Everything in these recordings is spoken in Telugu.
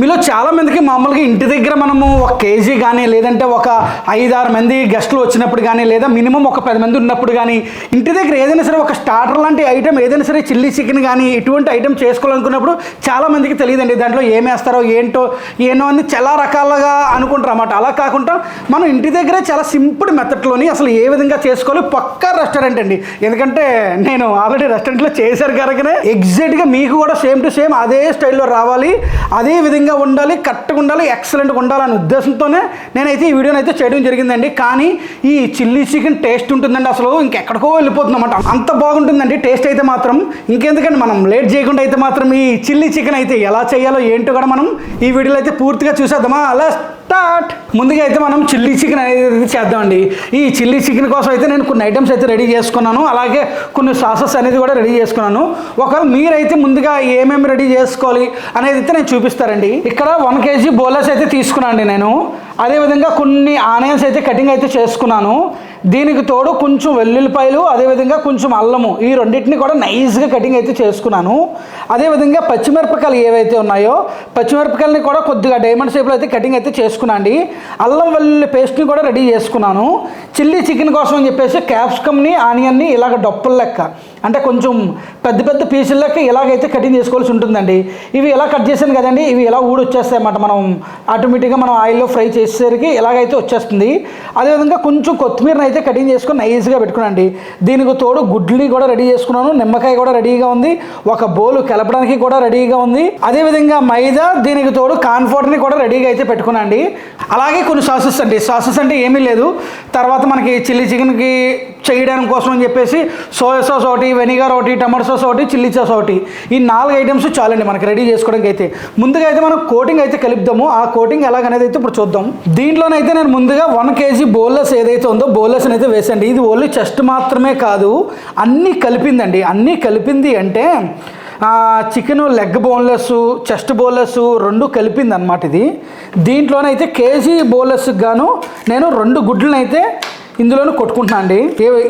మీలో చాలా మందికి మామూలుగా ఇంటి దగ్గర మనము ఒక కేజీ కానీ లేదంటే ఒక ఐదారు మంది గెస్టులు వచ్చినప్పుడు కానీ లేదా మినిమం ఒక పది మంది ఉన్నప్పుడు కానీ ఇంటి దగ్గర ఏదైనా సరే ఒక స్టార్టర్ లాంటి ఐటెం ఏదైనా సరే చిల్లీ చికెన్ కానీ ఇటువంటి ఐటెం చేసుకోవాలనుకున్నప్పుడు చాలా మందికి తెలియదండి దాంట్లో ఏం వేస్తారో ఏంటో ఏనో అని చాలా రకాలుగా అనుకుంటారు అన్నమాట. అలా కాకుండా మనం ఇంటి దగ్గరే చాలా సింపుల్ మెథడ్లోని అసలు ఏ విధంగా చేసుకోవాలి పక్కా రెస్టారెంట్ అండి. ఎందుకంటే నేను ఆల్రెడీ రెస్టారెంట్లో చేశారు కనుకనే ఎగ్జాక్ట్గా మీకు కూడా సేమ్ టు సేమ్ అదే స్టైల్లో రావాలి. అదే విధంగా ఉండాలి కరెక్ట్గా ఉండాలి ఎక్సలెంట్గా ఉండాలనే ఉద్దేశంతోనే నేనైతే ఈ వీడియోని అయితే చేయడం జరిగిందండి. కానీ ఈ చిల్లీ చికెన్ టేస్ట్ ఉంటుందండి అసలు ఇంకెక్కడికో వెళ్ళిపోతుంది అనమాట అంత బాగుంటుందండి టేస్ట్ అయితే మాత్రం. ఇంకెందుకండి మనం లేట్ చేయకుండా అయితే మాత్రం ఈ చిల్లీ చికెన్ అయితే ఎలా చేయాలో ఏంటో కూడా మనం ఈ వీడియోలో అయితే పూర్తిగా చూసేద్దామా? అలా స్టార్ట్. ముందుగా అయితే మనం చిల్లీ చికెన్ అనేది చేద్దామండి. ఈ చిల్లీ చికెన్ కోసం అయితే నేను కొన్ని ఐటమ్స్ అయితే రెడీ చేసుకున్నాను. అలాగే కొన్ని సాసెస్ అనేది కూడా రెడీ చేసుకున్నాను. ఒకవేళ మీరైతే ముందుగా ఏమేమి రెడీ చేసుకోవాలి అనేది అయితే నేను చూపిస్తారండి ఇక్కడ వన్ కేజీ బోలెస్ అయితే తీసుకున్నాను నేను. అదేవిధంగా కొన్ని ఆనియన్స్ అయితే కటింగ్ అయితే చేసుకున్నాను. దీనికి తోడు కొంచెం వెల్లుల్లిపాయలు అదేవిధంగా కొంచెం అల్లము. ఈ రెండింటిని కూడా నైస్గా కటింగ్ అయితే చేసుకున్నాను. అదేవిధంగా పచ్చిమిరపకాయలు ఏవైతే ఉన్నాయో పచ్చిమిరపకాయలని కూడా కొద్దిగా డైమండ్ షేప్లో అయితే కటింగ్ అయితే చేసుకున్నాండి అల్లం వెల్లుల్లి పేస్ట్ని కూడా రెడీ చేసుకున్నాను. చిల్లీ చికెన్ కోసం అని చెప్పేసి క్యాప్సికమ్ని ఆనియన్ని ఇలాగ డొప్పల లెక్క అంటే కొంచెం పెద్ద పెద్ద పీసుల లెక్క ఇలాగైతే కటింగ్ చేసుకోవాల్సి ఉంటుందండి. ఇవి ఎలా కట్ చేశాను కదండి ఇవి ఎలా ఊడి వచ్చేస్తాయి అన్నమాట మనం ఆటోమేటిక్గా మనం ఆయిల్లో ఫ్రై చేసేసరికి ఇలాగైతే వచ్చేస్తుంది. అదేవిధంగా కొంచెం కొత్తిమీరని అయితే కటింగ్ చేసుకొని నైస్గా పెట్టుకునండి దీనికి తోడు గుడ్లని కూడా రెడీ చేసుకున్నాను. నిమ్మకాయ కూడా రెడీగా ఉంది. ఒక బౌల్ కలపడానికి కూడా రెడీగా ఉంది. అదేవిధంగా మైదా దీనికి తోడు కాన్ఫోర్ట్ని కూడా రెడీగా అయితే పెట్టుకున్నాండి అలాగే కొన్ని సాసెస్ అండి. సాసెస్ అంటే ఏమీ లేదు. తర్వాత మనకి చిల్లీ చికెన్కి చేయడానికి కోసం అని చెప్పేసి సోయా సాస్ ఒకటి వెనిగర్ ఒకటి టమాటో సాస్ ఒకటి చిల్లీ సాస్ ఒకటి. ఈ నాలుగు ఐటమ్స్ చాలండి మనకి రెడీ చేసుకోవడానికి అయితే. ముందుగా అయితే మనం కోటింగ్ అయితే కలుపుదాము. ఆ కోటింగ్ ఎలాగనేది అయితే ఇప్పుడు చూద్దాం. దీంట్లోనైతే నేను ముందుగా వన్ కేజీ బోల్లెస్ ఏదైతే ఉందో బోల్లెస్ అయితే వేసండి. ఇది ఓన్లీ చెస్ట్ మాత్రమే కాదు అన్నీ కలిపిందండి. అన్నీ కలిపింది అంటే chicken leg boneless chest boneless రెండు కలిపింది అనమాట ఇది. దీంట్లోనైతే కేజీ బోన్లెస్కి గాను నేను రెండు గుడ్లను అయితే ఇందులోనూ కొట్టుకుంటున్నా అండి.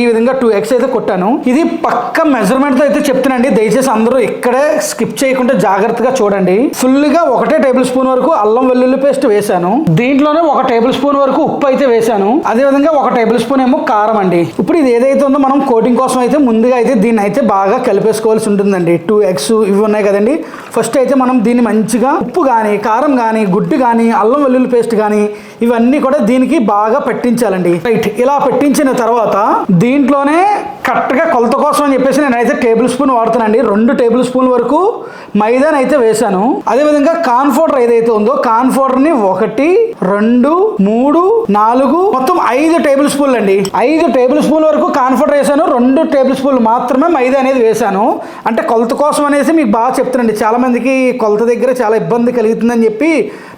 ఈ విధంగా టూ ఎక్స్ అయితే కొట్టాను. ఇది పక్క మెజర్మెంట్తో అయితే చెప్తానండి దయచేసి అందరూ ఇక్కడే స్కిప్ చేయకుండా జాగ్రత్తగా చూడండి. ఫుల్గా ఒకటే టేబుల్ స్పూన్ వరకు అల్లం వెల్లుల్లి పేస్ట్ వేశాను. దీంట్లోనే ఒక టేబుల్ స్పూన్ వరకు ఉప్పు అయితే వేశాను. అదే విధంగా ఒక టేబుల్ స్పూన్ ఏమో కారం అండి. ఇప్పుడు ఇది ఏదైతే ఉందో మనం కోటింగ్ కోసం అయితే ముందుగా అయితే దీన్ని అయితే బాగా కలిపేసుకోవాల్సి ఉంటుందండి. టూ ఎగ్స్ ఇవి ఉన్నాయి కదండి. ఫస్ట్ అయితే మనం దీన్ని మంచిగా ఉప్పు కానీ కారం కానీ గుడ్డు కానీ అల్లం వెల్లుల్లి పేస్ట్ కానీ ఇవన్నీ కూడా దీనికి బాగా పట్టించాలండి. రైట్ ఇలా పెట్టించిన తర్వాత దీంట్లోనే కరెక్ట్గా కొలత కోసం అని చెప్పేసి నేనైతే టేబుల్ స్పూన్ వాడుతానండి రెండు టేబుల్ స్పూన్ వరకు మైదాని అయితే వేశాను. అదేవిధంగా కార్న్ పౌడర్ ఏదైతే ఉందో కార్న్ పౌడర్ని ఒకటి రెండు మూడు నాలుగు మొత్తం ఐదు టేబుల్ స్పూన్లు అండి. ఐదు టేబుల్ స్పూన్ వరకు కార్న్ పౌడర్ వేసాను రెండు టేబుల్ స్పూన్లు మాత్రమే మైదా అనేది వేశాను. అంటే కొలత కోసం అనేసి మీకు బాగా చెప్తానండి చాలామందికి కొలత దగ్గర చాలా ఇబ్బంది కలుగుతుందని చెప్పి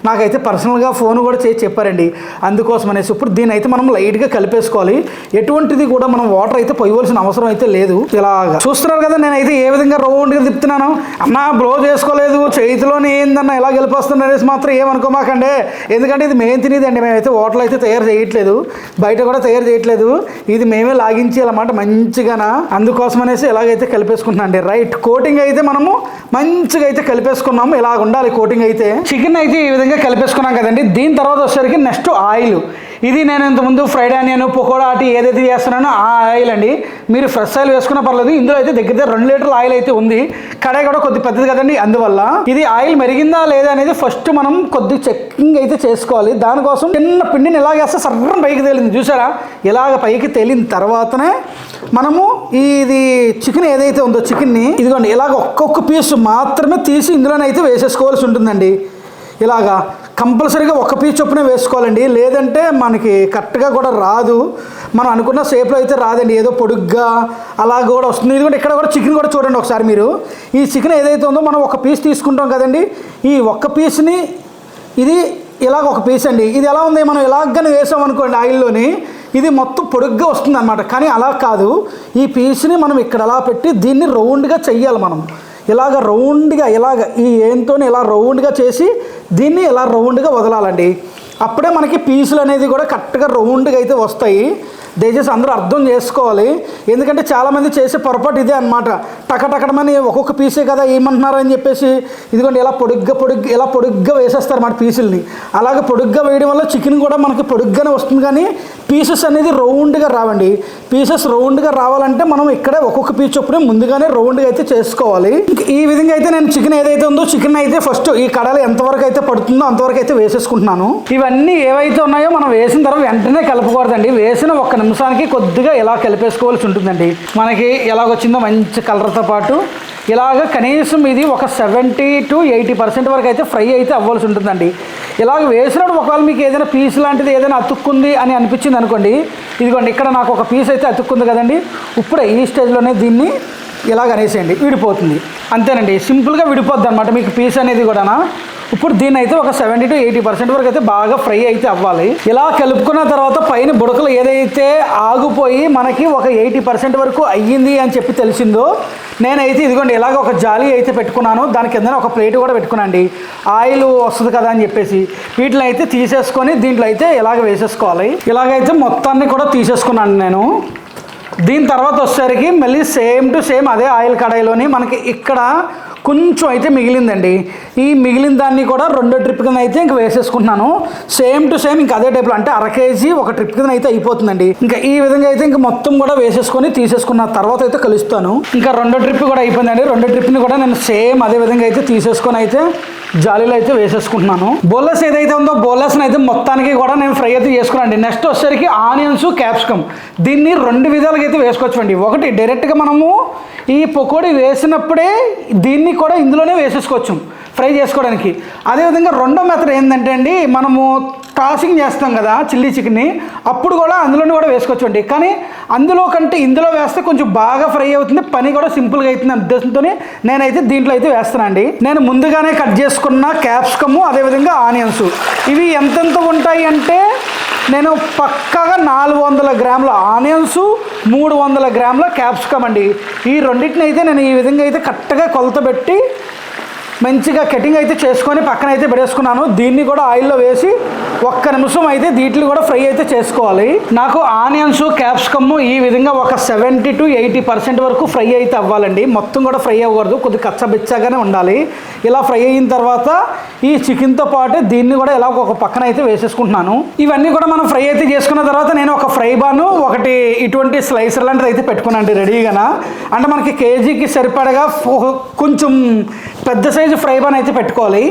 నాకైతే పర్సనల్గా ఫోన్ కూడా చేసి చెప్పారండి. అందుకోసం అనేసి ఇప్పుడు దీని అయితే మనం లైట్గా కలిపేసుకోవాలి. ఎటువంటిది కూడా మనం వాటర్ అయితే పోయవలసిన అవసరం అయితే లేదు. ఇలాగా. చూస్తున్నారు కదా నేనైతే ఏ విధంగా రౌండ్గా తిప్పుతున్నాను? అన్న బ్లో చేసుకోలేదు. చేతిలోనే ఏందన్నా ఎలా గెలిపేస్తున్నా అనేసి మాత్రం ఏమనుకోమాకండి. ఎందుకంటే ఇది మేము తినేదండి. మేమైతే వాటర్ అయితే తయారు చేయట్లేదు. బయట కూడా తయారు చేయట్లేదు. ఇది మేమే లాగించేయాలన్నమాట మంచిగానా? అందుకోసం అనేసి ఎలాగైతే కలిపేసుకుంటున్నాం అండి రైట్ కోటింగ్ అయితే మనము మంచిగా అయితే కలిపేసుకున్నాము. ఇలా ఉండాలి కోటింగ్ అయితే. చికెన్ అయితే ఈ విధంగా కలిపేసుకున్నాం కదండి. దీని తర్వాత వచ్చేసరికి నెక్స్ట్ ఆయిల్. ఇది నేను ఇంతకుముందు ఫ్రైడ్ ఆనియన్ పకోడా అటు ఏదైతే చేస్తున్నానో ఆ ఆయిల్ అండి. మీరు ఫ్రెష్ ఆయిల్ వేసుకున్నా పర్లేదు. ఇందులో అయితే దగ్గర దగ్గర రెండు లీటర్ల ఆయిల్ అయితే ఉంది. కడాయి కూడా కొద్ది పెద్దది కదండి. అందువల్ల ఇది ఆయిల్ మెరిగిందా లేదా అనేది ఫస్ట్ మనం కొద్ది చెక్కింగ్ అయితే చేసుకోవాలి. దానికోసం చిన్న పిండిని ఇలా వేస్తే సర్రం పైకి తేలింది చూసారా? ఇలాగ పైకి తేలిన తర్వాతనే మనము ఇది చికెన్ ఏదైతే ఉందో చికెన్ని ఇదిగోండి ఇలాగ ఒక్కొక్క పీస్ మాత్రమే తీసి ఇందులోనైతే వేసేసుకోవాల్సి ఉంటుందండి. ఇలాగా కంపల్సరీగా ఒక పీస్ చొప్పున వేసుకోవాలండి. లేదంటే మనకి కరెక్ట్గా కూడా రాదు. మనం అనుకున్న షేప్లో అయితే రాదండి. ఏదో పొడుగ్గా అలా కూడా వస్తుంది. ఎందుకంటే ఇక్కడ కూడా చికెన్ కూడా చూడండి ఒకసారి మీరు. ఈ చికెన్ ఏదైతే ఉందో మనం ఒక పీస్ తీసుకుంటాం కదండి. ఈ ఒక్క పీస్ని ఇది ఇలాగ ఒక పీస్ అండి. ఇది ఎలా ఉంది? మనం ఇలాగనే వేసాం అనుకోండి ఆయిల్లోని. ఇది మొత్తం పొడుగ్గా వస్తుంది అనమాట కానీ అలా కాదు. ఈ పీస్ని మనం ఇక్కడ అలా పెట్టి దీన్ని రౌండ్గా చెయ్యాలి మనం. ఇలాగ రౌండ్గా ఇలాగ ఈ ఏంతో ఇలా రౌండ్గా చేసి దీన్ని ఇలా రౌండ్గా వదలాలండి? అప్పుడే మనకి పీసులు అనేది కూడా కరెక్ట్గా రౌండ్గా అయితే వస్తాయి. దయచేసి అందరూ అర్థం చేసుకోవాలి. ఎందుకంటే చాలామంది చేసే పొరపాటు ఇదే అనమాట టకటకడమని ఒక్కొక్క పీసే కదా ఏమంటున్నారు అని చెప్పేసి ఇదిగోండి ఇలా పొడుగ్గా పొడుగ్గా ఇలా పొడుగ్గా వేసేస్తారు మన పీసుల్ని. అలాగే పొడుగ్గా వేయడం వల్ల చికెన్ కూడా మనకి పొడుగ్గానే వస్తుంది కానీ పీసెస్ అనేది రౌండ్గా రావండి. పీసెస్ రౌండ్గా రావాలంటే మనం ఇక్కడే ఒక్కొక్క పీస్ చొప్పున ముందుగానే రౌండ్గా అయితే చేసుకోవాలి. ఈ విధంగా అయితే నేను చికెన్ ఏదైతే ఉందో చికెన్ అయితే ఫస్ట్ ఈ కడాలు ఎంతవరకు అయితే పడుతుందో అంతవరకు అయితే వేసేసుకుంటున్నాను. ఇవన్నీ ఏవైతే ఉన్నాయో మనం వేసిన తర్వాత వెంటనే కలపకూడదండి వేసిన ఒక్క నిమిషానికి కొద్దిగా ఇలా కలిపేసుకోవాల్సి ఉంటుందండి. మనకి ఎలాగొచ్చిందో మంచి కలర్తో పాటు ఇలాగ కనీసం ఇది ఒక సెవెంటీ టు ఎయిటీ పర్సెంట్ వరకు అయితే ఫ్రై అయితే అవ్వాల్సి ఉంటుందండి. ఇలాగ వేసినప్పుడు ఒకవేళ మీకు ఏదైనా పీస్ లాంటిది ఏదైనా అతుక్కుంది అని అనిపించింది అనుకోండి ఇదిగోండి ఇక్కడ నాకు ఒక పీస్ అయితే అతుక్కుంది కదండి. ఇప్పుడే ఈ స్టేజ్లోనే దీన్ని ఇలాగ అనేసేయండి. విడిపోతుంది. అంతేనండి. సింపుల్గా విడిపోద్ది అనమాట మీకు పీస్ అనేది కూడా ఇప్పుడు దీని అయితే ఒక సెవెంటీ టు ఎయిటీ పర్సెంట్ వరకు అయితే బాగా ఫ్రై అయితే అవ్వాలి. ఇలా కలుపుకున్న తర్వాత పైన బుడకలు ఏదైతే ఆగిపోయి మనకి ఒక ఎయిటీ పర్సెంట్ వరకు అయ్యింది అని చెప్పి తెలిసిందో నేనైతే ఇదిగోండి ఇలాగ ఒక జాలి అయితే పెట్టుకున్నాను. దాని కింద ఒక ప్లేట్ కూడా పెట్టుకున్నాండి ఆయిల్ వస్తుంది కదా అని చెప్పేసి. వీటిని అయితే తీసేసుకొని దీంట్లో అయితే ఇలాగ వేసేసుకోవాలి. ఇలాగైతే మొత్తాన్ని కూడా తీసేసుకున్నాను నేను. దీని తర్వాత వచ్చేసరికి మళ్ళీ సేమ్ టు సేమ్ అదే ఆయిల్ కడాయిలోని మనకి ఇక్కడ కొంచెం అయితే మిగిలిందండి. ఈ మిగిలిన దాన్ని కూడా రెండో ట్రిప్ కింద అయితే ఇంక వేసేసుకుంటున్నాను. సేమ్ టు సేమ్ ఇంకా అదే టైప్లో అంటే అర కేజీ ఒక ట్రిప్ కింద అయితే అయిపోతుందండి. ఇంకా ఈ విధంగా అయితే ఇంక మొత్తం కూడా వేసేసుకొని తీసేసుకున్న తర్వాత అయితే కలుస్తాను. ఇంకా రెండో ట్రిప్ కూడా అయిపోయిందండి. రెండో ట్రిప్ని కూడా నేను సేమ్ అదే విధంగా అయితే తీసేసుకొని అయితే జాలీలు అయితే వేసేసుకుంటున్నాను. బోల్లస్ ఏదైతే ఉందో బోలస్ని అయితే మొత్తానికి కూడా నేను ఫ్రై అయితే చేసుకున్నాను నెక్స్ట్ వచ్చేసరికి ఆనియన్స్ క్యాప్సికమ్. దీన్ని రెండు విధాలుగా అయితే వేసుకోవచ్చు అండి ఒకటి డైరెక్ట్గా మనము ఈ పకోడీ వేసినప్పుడే దీన్ని కూడా ఇందులోనే వేసేసుకోవచ్చు ఫ్రై చేసుకోవడానికి. అదేవిధంగా రెండో మెథడ్ ఏంటంటే అండి మనము టాసింగ్ చేస్తాం కదా చిల్లీ చికెన్ని అప్పుడు కూడా అందులోనే కూడా వేసుకోవచ్చు అండి కానీ అందులో కంటే ఇందులో వేస్తే కొంచెం బాగా ఫ్రై అవుతుంది. పని కూడా సింపుల్గా అవుతుంది అనే ఉద్దేశంతో నేనైతే దీంట్లో అయితే వేస్తానండి నేను ముందుగానే కట్ చేసుకున్న క్యాప్సికము అదేవిధంగా ఆనియన్స్. ఇవి ఎంతెంత ఉంటాయి అంటే నేను పక్కాగా నాలుగు వందల గ్రాముల ఆనియన్స్ మూడు వందల గ్రాముల క్యాప్సికమ్ అండి. ఈ రెండింటిని అయితే నేను ఈ విధంగా అయితే కరెక్ట్గా కొలత పెట్టి మంచిగా కటింగ్ అయితే చేసుకొని పక్కన అయితే పెడేసుకున్నాను. దీన్ని కూడా ఆయిల్లో వేసి ఒక్క నిమిషం అయితే దీంట్లో కూడా ఫ్రై అయితే చేసుకోవాలి. నాకు ఆనియన్స్ క్యాప్సికమ్ ఈ విధంగా ఒక సెవెంటీ టు ఎయిటీ పర్సెంట్ వరకు ఫ్రై అయితే అవ్వాలండి. మొత్తం కూడా ఫ్రై అవ్వకూడదు. కొద్దిగా కచ్చబిచ్చగానే ఉండాలి. ఇలా ఫ్రై అయిన తర్వాత ఈ చికెన్తో పాటు దీన్ని కూడా ఇలా ఒక పక్కన అయితే వేసేసుకుంటున్నాను. ఇవన్నీ కూడా మనం ఫ్రై అయితే చేసుకున్న తర్వాత నేను ఒక ఫ్రై బాను ఒకటి ఇటువంటి స్లైసర్ లాంటిది అయితే పెట్టుకున్నాను రెడీగా అంటే మనకి కేజీకి సరిపడగా ఫో- కొంచెం పెద్ద సైజు ఫ్రై పాన్ అయితే పెట్టుకోవాలి.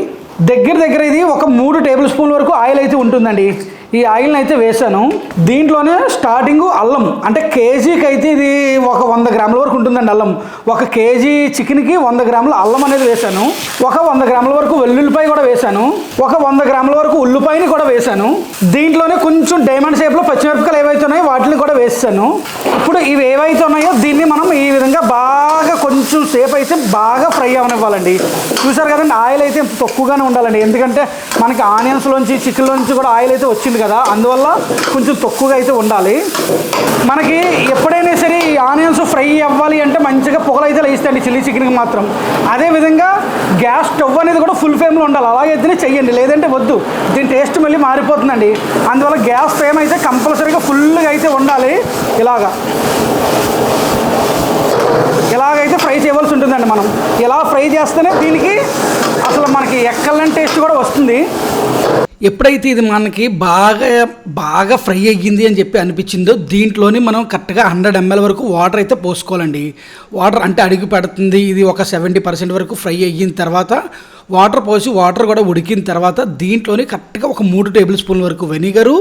దగ్గర దగ్గర ఇది ఒక మూడు టేబుల్ స్పూన్ వరకు ఆయిల్ అయితే ఉంటుందండి. ఈ ఆయిల్ని అయితే వేసాను దీంట్లోనే స్టార్టింగ్ అల్లం. అంటే కేజీకి అయితే ఇది ఒక వంద గ్రాముల వరకు ఉంటుందండి అల్లం. ఒక కేజీ చికెన్కి వంద గ్రాముల అల్లం అనేది వేశాను. ఒక వంద గ్రాముల వరకు వెల్లుల్లిపాయ కూడా వేశాను. ఒక వంద గ్రాముల వరకు ఉల్లిపాయని కూడా వేశాను. దీంట్లోనే కొంచెం డైమండ్ షేప్లో పచ్చిమిరపకాయలు ఏవైతే ఉన్నాయో వాటిని కూడా వేసాను ఇప్పుడు ఇవి ఏవైతే ఉన్నాయో దీన్ని మనం ఈ విధంగా బాగా కొంచెం సేపు అయితే బాగా ఫ్రై అవనివ్వాలండి. చూసారు కదండి ఆయిల్ అయితే తక్కువగానే ఉండాలండి. ఎందుకంటే మనకి ఆనియన్స్లోంచి చికెన్లోంచి కూడా ఆయిల్ అయితే వచ్చింది కదా. అందువల్ల కొంచెం తక్కువగా అయితే ఉండాలి. మనకి ఎప్పుడైనా సరే ఈ ఆనియన్స్ ఫ్రై అవ్వాలి అంటే మంచిగా పొగలు అయితే లేస్తాయండి చిల్లీ చికెన్కి మాత్రం. అదేవిధంగా గ్యాస్ స్టవ్ అనేది కూడా ఫుల్ ఫ్లేమ్లో ఉండాలి. అలాగైతేనే చెయ్యండి. లేదంటే వద్దు. దీని టేస్ట్ మళ్ళీ మారిపోతుందండి. అందువల్ల గ్యాస్ ఫ్లేమ్ అయితే కంపల్సరీగా ఫుల్గా అయితే ఉండాలి. ఇలాగా. ఇలాగైతే ఫ్రై చేయవలసి ఉంటుందండి మనం. ఇలా ఫ్రై చేస్తేనే దీనికి అసలు మనకి ఎక్కలని టేస్ట్ కూడా వస్తుంది. ఎప్పుడైతే ఇది మనకి బాగా బాగా ఫ్రై అయ్యింది అని చెప్పి అనిపించిందో దీంట్లోని మనం కరెక్ట్గా హండ్రెడ్ ఎంఎల్ వరకు వాటర్ అయితే పోసుకోవాలండి. వాటర్ అంటే అడుగు పెడుతుంది ఇది ఒక సెవెంటీ పర్సెంట్ వరకు ఫ్రై అయిన తర్వాత వాటర్ పోసి వాటర్ కూడా ఉడికిన తర్వాత దీంట్లోని కరెక్ట్గా ఒక మూడు టేబుల్ స్పూన్ వరకు వెనిగరు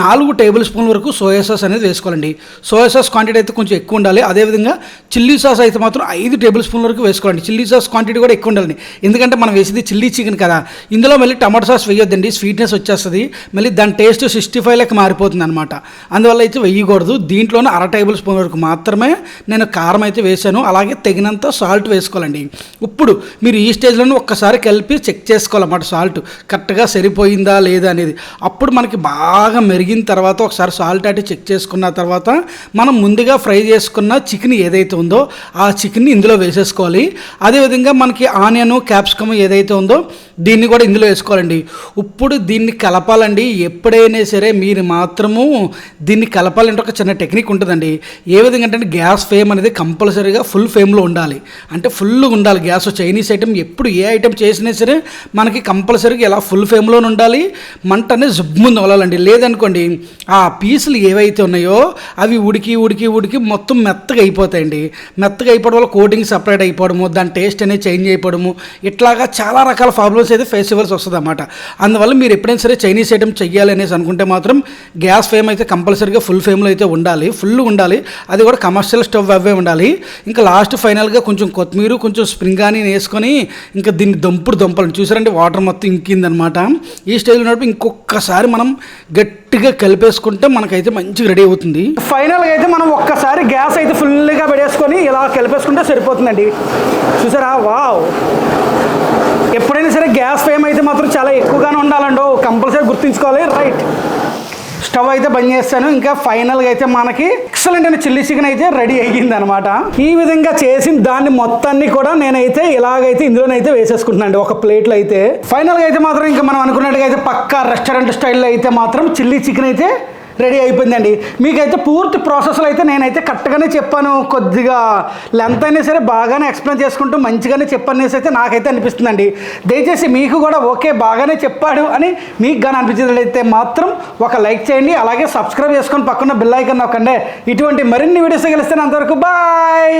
నాలుగు టేబుల్ స్పూన్ వరకు సోయా సాస్ అనేది వేసుకోవాలండి. సోయా సాస్ క్వాంటిటీ అయితే కొంచెం ఎక్కువ ఉండాలి. అదేవిధంగా చిల్లీ సాస్ అయితే మాత్రం ఐదు టేబుల్ స్పూన్ వరకు వేసుకోవాలండి. చిల్లీ సాస్ క్వాంటిటీ కూడా ఎక్కువ ఉండాలి ఎందుకంటే మనం వేసేది చిల్లీ చికెన్ కదా. ఇందులో మళ్ళీ టమాటో సాస్ వేయొద్దండి. స్వీట్నెస్ వచ్చేస్తుంది. మళ్ళీ దాని టేస్ట్ సిక్స్టీ ఫైవ్ లెక్క మారిపోతుంది అనమాట అందువల్ల అయితే వేయకూడదు. దీంట్లోనే అర టేబుల్ స్పూన్ వరకు మాత్రమే నేను కారం అయితే వేసాను. అలాగే తగినంత సాల్ట్ వేసుకోవాలండి. ఇప్పుడు మీరు ఈ స్టేజ్లోనే ఒక్కసారి కలిపి చెక్ చేసుకోవాలన్నమాట సాల్ట్ కరెక్ట్గా సరిపోయిందా లేదా అనేది. అప్పుడు మనకి బాగా మెరిగిన తర్వాత ఒకసారి సాల్ట్ అటు చెక్ చేసుకున్న తర్వాత మనం ముందుగా ఫ్రై చేసుకున్న చికెన్ ఏదైతే ఉందో ఆ చికెన్ని ఇందులో వేసేసుకోవాలి. అదేవిధంగా మనకి ఆనియన్ క్యాప్సికమ్ ఏదైతే ఉందో దీన్ని కూడా ఇందులో వేసుకోవాలండి. ఇప్పుడు దీన్ని కలపాలండి. ఎప్పుడైనా సరే మీరు మాత్రము దీన్ని కలపాలంటే ఒక చిన్న టెక్నిక్ ఉంటుందండి. ఏ విధంగా అంటే గ్యాస్ ఫ్లేమ్ అనేది కంపల్సరీగా ఫుల్ ఫ్లేమ్లో ఉండాలి. అంటే ఫుల్ ఉండాలి గ్యాస్ చైనీస్ ఐటెం ఎప్పుడు ఏ ఐటెం చేసినా సరే మనకి కంపల్సరీగా ఇలా ఫుల్ ఫ్లేమ్లో ఉండాలి. మంట అనేది జుబ్బుంది వలాలండి. లేదనుకోండి ఆ పీసులు ఏవైతే ఉన్నాయో అవి ఉడికి ఉడికి ఉడికి మొత్తం మెత్తగా అయిపోతాయండి. మెత్తగా అయిపోవడం వల్ల కోటింగ్ సపరేట్ అయిపోవడము దాని టేస్ట్ అనేది చేంజ్ అయిపోవడము ఇట్లాగా చాలా రకాల ప్రాబ్లమ్స్ అయితే ఫేస్ ఇవ్వాల్సి వస్తుంది అన్నమాట అందువల్ల మీరు ఎప్పుడైనా సరే చైనీస్ ఐటమ్ చెయ్యాలి అనేసి అనుకుంటే మాత్రం గ్యాస్ ఫ్లేమ్ అయితే కంపల్సరీగా ఫుల్ ఫ్లేమ్లో అయితే ఉండాలి. ఫుల్ ఉండాలి. అది కూడా కమర్షియల్ స్టవ్ అవే ఉండాలి. ఇంకా లాస్ట్ ఫైనల్గా కొంచెం కొత్తిమీర కొంచెం స్ప్రింగ్ ఆనియన్ వేసుకొని ఇంకా దీన్ని ఇప్పుడు దంపలు చూసారంటే వాటర్ మొత్తం ఇంకిందనమాట. ఈ స్టేజ్లో ఉన్నప్పుడు ఇంకొకసారి మనం గట్టిగా కలిపేసుకుంటే మనకైతే మంచిగా రెడీ అవుతుంది. ఫైనల్గా అయితే మనం ఒక్కసారి గ్యాస్ అయితే ఫుల్గా పెట్టేసుకొని ఇలా కలిపేసుకుంటే సరిపోతుందండి. చూసారా? వావ్ ఎప్పుడైనా సరే గ్యాస్ ఫ్లేమ్ అయితే మాత్రం చాలా ఎక్కువగానే ఉండాలండి. కంపల్సరీ గుర్తుంచుకోవాలి. రైట్ స్టవ్ అయితే బంద్ చేస్తాను. ఇంకా ఫైనల్గా అయితే మనకి ఎక్సలెంట్ అయిన చిల్లీ చికెన్ అయితే రెడీ అయ్యింది అనమాట ఈ విధంగా చేసిన దాన్ని మొత్తాన్ని కూడా నేనైతే ఇలాగైతే ఇందులోనైతే వేసేసుకుంటున్నాను ఒక ప్లేట్లో అయితే. ఫైనల్గా అయితే మాత్రం ఇంకా మనం అనుకున్నట్టుగా అయితే పక్కా రెస్టారెంట్ స్టైల్లో అయితే మాత్రం చిల్లీ చికెన్ అయితే రెడీ అయిపోయిందండి. మీకైతే పూర్తి ప్రాసెస్లో అయితే నేనైతే కరెక్ట్గానే చెప్పాను. కొద్దిగా లెంత్ అయినా సరే బాగానే ఎక్స్ప్లెయిన్ చేసుకుంటూ మంచిగానే చెప్పనేసి అయితే నాకైతే అనిపిస్తుందండి. దయచేసి మీకు కూడా ఓకే బాగానే చెప్పాడు అని మీకు కానీ అనిపించినట్లయితే మాత్రం ఒక లైక్ చేయండి. అలాగే సబ్స్క్రైబ్ చేసుకొని పక్కన బిల్ ఐకన్ నొక్కండి. ఇటువంటి మరిన్ని వీడియోస్ కలిస్తే అంతవరకు. బాయ్